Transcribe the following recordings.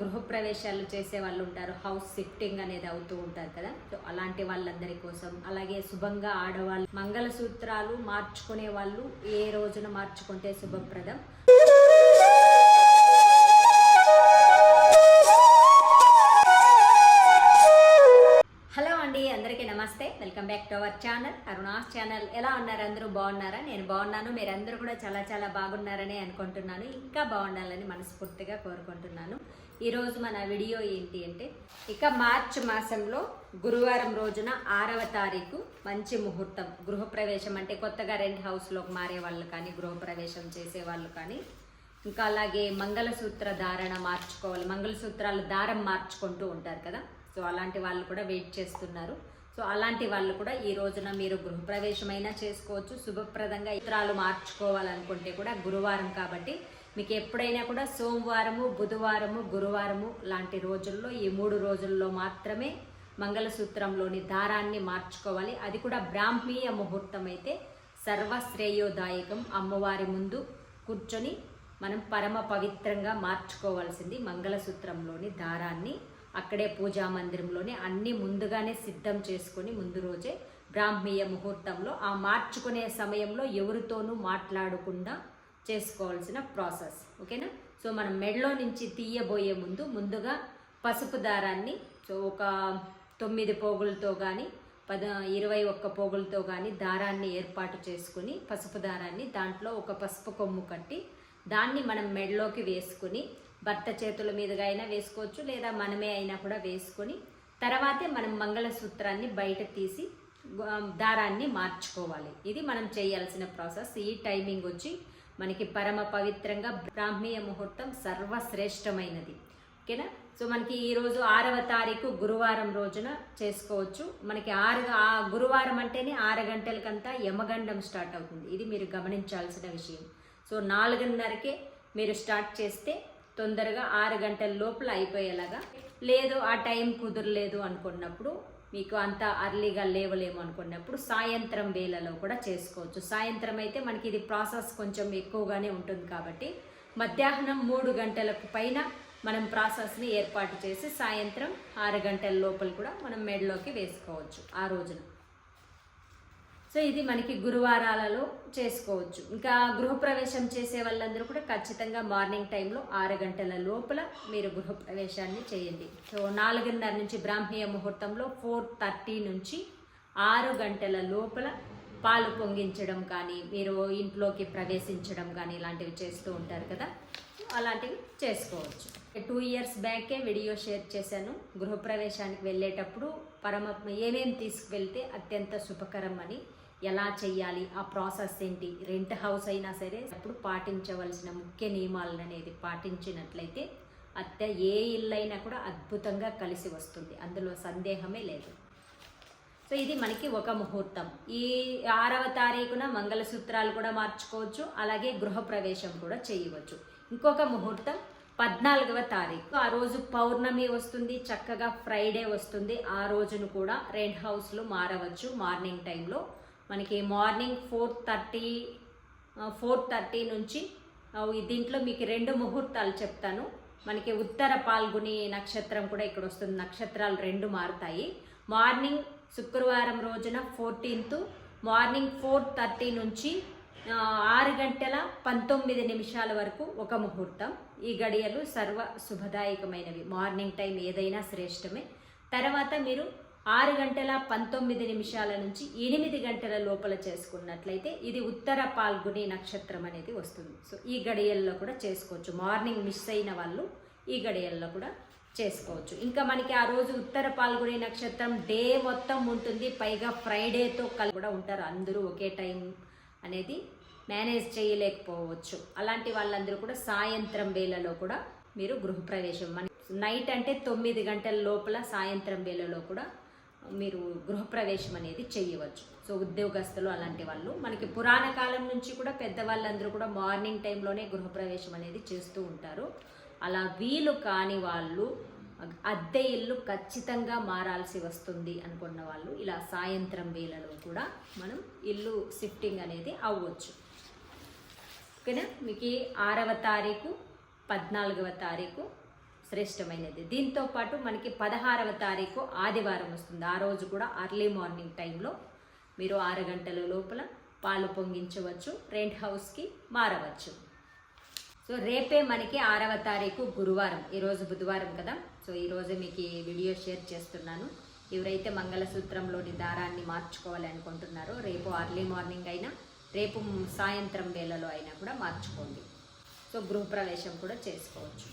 గృహప్రవేశాలు చేసే వాళ్ళు ఉంటారు. హౌస్ షిఫ్టింగ్ అనేది అవుతూ ఉంటారు కదా. సో అలాంటి వాళ్ళందరి కోసం. అలాగే శుభంగా ఆడవాళ్ళు మంగళసూత్రాలు మార్చుకునే వాళ్ళు ఏ రోజున మార్చుకుంటే శుభప్రదం? హలో అండి అందరికీ నమస్తే. Welcome back to our channel. Channel ఎలా ఉన్నారు? అందరూ బాగున్నారా? నేను బాగున్నాను. మీరందరూ కూడా చాలా చాలా బాగున్నారని అనుకుంటున్నాను. ఇంకా బాగుండాలని మనస్ఫూర్తిగా కోరుకుంటున్నాను. ఈరోజు మన వీడియో ఏంటి అంటే ఇక మార్చి మాసంలో గురువారం రోజున ఆరవ తారీఖు మంచి ముహూర్తం గృహప్రవేశం అంటే కొత్తగా రెంట్ హౌస్లోకి మారే వాళ్ళు కానీ గృహప్రవేశం చేసే వాళ్ళు కానీ ఇంకా అలాగే మంగళసూత్ర ధారణ మార్చుకోవాలి. మంగళసూత్రాలు దారం మార్చుకుంటూ ఉంటారు కదా. సో అలాంటి వాళ్ళు కూడా వెయిట్ చేస్తున్నారు. సో అలాంటి వాళ్ళు కూడా ఈ రోజున మీరు గృహప్రవేశమైనా చేసుకోవచ్చు. శుభప్రదంగా ఇతరాలు మార్చుకోవాలనుకుంటే కూడా గురువారం కాబట్టి మీకు ఎప్పుడైనా కూడా సోమవారము బుధవారము గురువారము లాంటి రోజుల్లో ఈ మూడు రోజుల్లో మాత్రమే మంగళసూత్రంలోని దారాన్ని మార్చుకోవాలి. అది కూడా బ్రాహ్మీయ ముహూర్తం అయితే సర్వశ్రేయోదాయకం. అమ్మవారి ముందు కూర్చొని మనం పరమ పవిత్రంగా మార్చుకోవాల్సింది మంగళసూత్రంలోని దారాన్ని. అక్కడే పూజా మందిరంలోనే అన్ని ముందుగానే సిద్ధం చేసుకొని ముందు రోజే బ్రాహ్మీయ ముహూర్తంలో ఆ మార్చుకునే సమయంలో ఎవరితోనూ మాట్లాడకుండా చేసుకోవాల్సిన ప్రాసెస్. ఓకేనా? సో మనం మెడలో నుంచి తీయబోయే ముందు ముందుగా పసుపు దారాన్ని సో ఒక తొమ్మిది పోగులతో కానీ పద ఇరవై ఒక్క పోగులతో కానీ దారాన్ని ఏర్పాటు చేసుకుని పసుపు దారాన్ని దాంట్లో ఒక పసుపు కొమ్ము కట్టి దాన్ని మనం మెడలోకి వేసుకుని భర్త చేతుల మీదుగా అయినా వేసుకోవచ్చు లేదా మనమే అయినా కూడా వేసుకొని తర్వాతే మనం మంగళసూత్రాన్ని బయట తీసి దారాన్ని మార్చుకోవాలి. ఇది మనం చేయాల్సిన ప్రాసెస్. ఈ టైమింగ్ వచ్చి మనకి పరమ పవిత్రంగా బ్రాహ్మీయ ముహూర్తం సర్వశ్రేష్టమైనది. ఓకేనా? సో మనకి ఈరోజు ఆరవ తారీఖు గురువారం రోజున చేసుకోవచ్చు. మనకి ఆరు ఆ గురువారం అంటేనే ఆరు గంటలకంతా యమగండం స్టార్ట్ అవుతుంది. ఇది మీరు గమనించాల్సిన విషయం. సో నాలుగున్నరకే మీరు స్టార్ట్ చేస్తే తొందరగా ఆరు గంటల లోపల అయిపోయేలాగా. లేదు ఆ టైం కుదరలేదు అనుకున్నప్పుడు మీకు అంత అర్లీగా లేవలేము అనుకున్నప్పుడు సాయంత్రం వేళలో కూడా చేసుకోవచ్చు. సాయంత్రం అయితే మనకి ఇది ప్రాసెస్ కొంచెం ఎక్కువగానే ఉంటుంది కాబట్టి మధ్యాహ్నం మూడు గంటలకు పైన మనం ప్రాసెస్ని ఏర్పాటు చేసి సాయంత్రం ఆరు గంటల లోపల కూడా మనం మెడలోకి వేసుకోవచ్చు ఆ రోజున. సో ఇది మనకి గురువారాలలో చేసుకోవచ్చు. ఇంకా గృహప్రవేశం చేసే వాళ్ళందరూ కూడా ఖచ్చితంగా మార్నింగ్ టైంలో ఆరు గంటల లోపల మీరు గృహప్రవేశాన్ని చేయండి. సో నాలుగున్నర నుంచి బ్రాహ్మీయ ముహూర్తంలో ఫోర్ థర్టీ నుంచి ఆరు గంటల లోపల పాలు పొంగించడం కానీ మీరు ఇంట్లోకి ప్రవేశించడం కానీ ఇలాంటివి చేస్తూ ఉంటారు కదా. అలాంటివి చేసుకోవచ్చు. టూ ఇయర్స్ బ్యాకే వీడియో షేర్ చేశాను. గృహప్రవేశానికి వెళ్ళేటప్పుడు పరమాత్మ ఏమేమి తీసుకువెళ్తే అత్యంత శుభకరం అని ఎలా చేయాలి ఆ ప్రాసెస్ ఏంటి రెంట్ హౌస్ అయినా సరే అప్పుడు పాటించవలసిన ముఖ్య నియమాలను అనేది పాటించినట్లయితే అత్త ఏ ఇల్లైనా కూడా అద్భుతంగా కలిసి వస్తుంది. అందులో సందేహమే లేదు. సో ఇది మనకి ఒక ముహూర్తం. ఈ ఆరవ తారీఖున మంగళసూత్రాలు కూడా మార్చుకోవచ్చు. అలాగే గృహప్రవేశం కూడా చేయవచ్చు. ఇంకొక ముహూర్తం పద్నాలుగవ తారీఖు. ఆ రోజు పౌర్ణమి వస్తుంది చక్కగా ఫ్రైడే వస్తుంది. ఆ రోజును కూడా రెంట్ హౌస్లో మారవచ్చు మార్నింగ్ టైంలో. మనకి morning four thirty four thirty నుంచి దీంట్లో మీకు రెండు ముహూర్తాలు చెప్తాను. మనకి ఉత్తర పాల్గొని నక్షత్రం కూడా ఇక్కడ వస్తుంది. నక్షత్రాలు రెండు మారుతాయి. మార్నింగ్ శుక్రవారం రోజున ఫోర్టీన్త్ మార్నింగ్ ఫోర్ థర్టీ నుంచి ఆరు గంటల పంతొమ్మిది నిమిషాల వరకు ఒక ముహూర్తం. ఈ గడియలు సర్వ శుభదాయకమైనవి. మార్నింగ్ టైం ఏదైనా శ్రేష్టమే. తర్వాత మీరు ఆరు గంటల పంతొమ్మిది నిమిషాల నుంచి ఎనిమిది గంటల లోపల చేసుకున్నట్లయితే ఇది ఉత్తర పాల్గొని నక్షత్రం అనేది వస్తుంది. సో ఈ గడియల్లో కూడా చేసుకోవచ్చు. మార్నింగ్ మిస్ అయిన వాళ్ళు ఈ గడియల్లో కూడా చేసుకోవచ్చు. ఇంకా మనకి ఆ రోజు ఉత్తర పాల్గొని నక్షత్రం డే మొత్తం ఉంటుంది. పైగా ఫ్రైడేతో కలిసి కూడా ఉంటారు. అందరూ ఒకే టైం అనేది మేనేజ్ చేయలేకపోవచ్చు. అలాంటి వాళ్ళందరూ కూడా సాయంత్రం వేళలో కూడా మీరు గృహప్రవేశం మన నైట్ అంటే తొమ్మిది గంటల లోపల సాయంత్రం వేళలో కూడా మీరు గృహప్రవేశం అనేది చేయవచ్చు. సో ఉద్యోగస్తులు అలాంటి వాళ్ళు. మనకి పురాణ కాలం నుంచి కూడా పెద్దవాళ్ళందరూ కూడా మార్నింగ్ టైంలోనే గృహప్రవేశం అనేది చేస్తూ ఉంటారు. అలా వీలు కాని వాళ్ళు అద్దె ఇల్లు ఖచ్చితంగా మారాల్సి వస్తుంది అనుకున్న వాళ్ళు ఇలా సాయంత్రం వేళలో కూడా మనం ఇల్లు షిఫ్టింగ్ అనేది అవ్వచ్చు. ఓకేనా? మీకు ఆరవ తారీఖు పద్నాలుగవ తారీఖు శ్రేష్టమైనది. దీంతో పాటు మనకి పదహారవ తారీఖు ఆదివారం వస్తుంది. ఆ రోజు కూడా అర్లీ మార్నింగ్ టైంలో మీరు ఆరు గంటల లోపల పాలు పొంగించవచ్చు రెంట్ హౌస్కి మారవచ్చు. సో రేపే మనకి ఆరవ తారీఖు గురువారం. ఈరోజు బుధవారం కదా? సో ఈరోజు మీకు ఈ వీడియో షేర్ చేస్తున్నాను. ఎవరైతే మంగళసూత్రంలోని దారాన్ని మార్చుకోవాలి అనుకుంటున్నారో రేపు అర్లీ మార్నింగ్ అయినా రేపు సాయంత్రం వేళలో అయినా కూడా మార్చుకోండి. సో గృహప్రవేశం కూడా చేసుకోవచ్చు.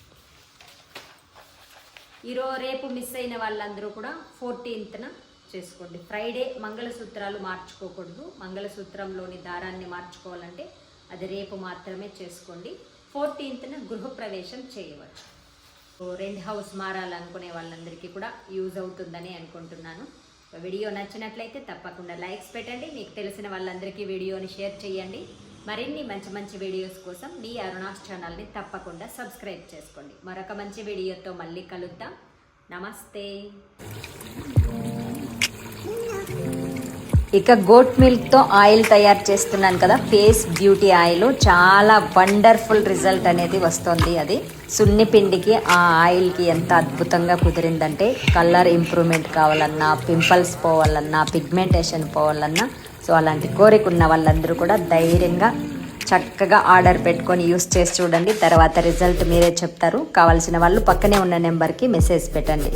ఈరోజు రేపు మిస్ అయిన వాళ్ళందరూ కూడా ఫోర్టీన్త్న చేసుకోండి. ఫ్రైడే మంగళసూత్రాలు మార్చుకోకూడదు. మంగళసూత్రంలోని దారాన్ని మార్చుకోవాలంటే అది రేపు మాత్రమే చేసుకోండి. ఫోర్టీన్త్న గృహప్రవేశం చేయవచ్చు. సో రెంట్ హౌస్ మారాలనుకునే వాళ్ళందరికీ కూడా యూజ్ అవుతుందని అనుకుంటున్నాను. వీడియో నచ్చినట్లయితే తప్పకుండా లైక్స్ పెట్టండి. మీకు తెలిసిన వాళ్ళందరికీ వీడియోని షేర్ చేయండి. మరిన్ని మంచి మంచి వీడియోస్ కోసం మీ అరుణాస్ ఛానల్ని తప్పకుండా సబ్స్క్రైబ్ చేసుకోండి. మరొక మంచి వీడియోతో మళ్ళీ కలుద్దాం. నమస్తే. ఇక గోట్ మిల్క్తో ఆయిల్ తయారు చేస్తున్నాను కదా ఫేస్ బ్యూటీ ఆయిల్. చాలా వండర్ఫుల్ రిజల్ట్ అనేది వస్తుంది అది. సున్ని పిండికి ఆ ఆయిల్కి ఎంత అద్భుతంగా కుదిరిందంటే కలర్ ఇంప్రూవ్మెంట్ కావాలన్నా పింపుల్స్ పోవాలన్నా పిగ్మెంటేషన్ పోవాలన్నా. సో అలాంటి కోరిక ఉన్న వాళ్ళందరూ కూడా ధైర్యంగా చక్కగా ఆర్డర్ పెట్టుకొని యూస్ చేసి చూడండి. తర్వాత రిజల్ట్ మీరే చెప్తారు. కావాల్సిన వాళ్ళు పక్కనే ఉన్న నెంబర్కి మెసేజ్ పెట్టండి.